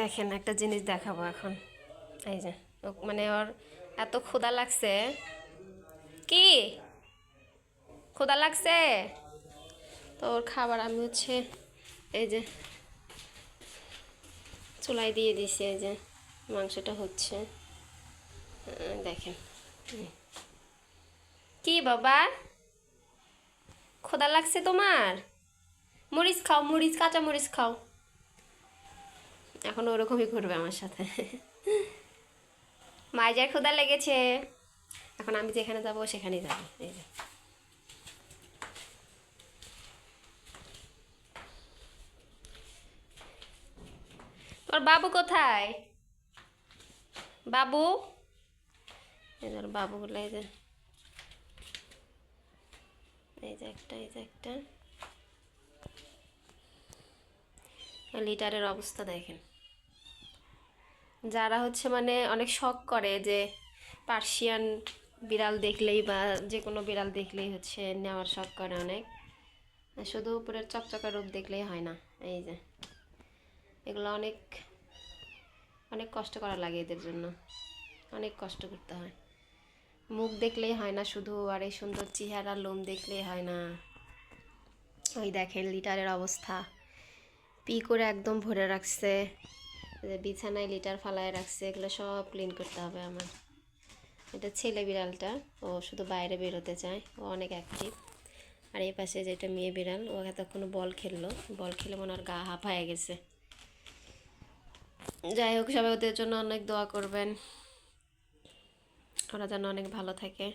দেখেন, একটা জিনিস দেখাবো এখন। এই যে মানে ওর এত ক্ষুধা লাগছে। কি? ক্ষুধা লাগছে? তো ওর খাবার আমি হচ্ছে এই যে চুলাই দিয়ে দিছি, এই যে মাংসটা হচ্ছে। দেখেন। কি বাবা? ক্ষুধা লাগছে তোমার? মরিচ খাও, মরিচ, কাঁচা মরিচ খাও। এখন ওরকমই করবে আমার সাথে। মায়ের ক্ষুধা লেগেছে। এখন আমি যেখানে যাব, সেখানেই যাব। এই যে। তোর বাবু কোথায়? বাবু? এই যে বাবুগুলো এই যে। এই যে একটা, এই যে একটা। লিটারের অবস্থা দেখেন। যারা হচ্ছে মানে অনেক শখ করে যে পার্সিয়ান বিড়াল দেখলেই বা যে কোনো বিড়াল দেখলেই হচ্ছে নেওয়ার শখ করে অনেক। শুধু উপরের চকচকা রূপ দেখলেই হয় না, এই যে। এগুলো অনেক অনেক কষ্ট করা লাগে এদের জন্য। অনেক কষ্ট করতে হয়। মুখ দেখলেই হয় না শুধু, আর এই সুন্দর চেহারা, লোম দেখলেই হয় না। ওই দেখেন লিটারের অবস্থা। পি করে একদম ভরে রাখছে। বিছানায় লিটার ফালায় রাখছে, এগুলো সব ক্লিন করতে হবে আমার। এটা ছেলে বিড়ালটা, ও শুধু বাইরে বেরোতে চায়, ও অনেক অ্যাক্টিভ আর এই পাশে যেটা মেয়ে বিড়াল, ও এতক্ষণ বল খেললো, বল খেলে মনে আর গা হাঁপায় গেছে। যাই হোক, সবাই ওদের জন্য অনেক দোয়া করবেন। ওরা যেন অনেক ভালো থাকে।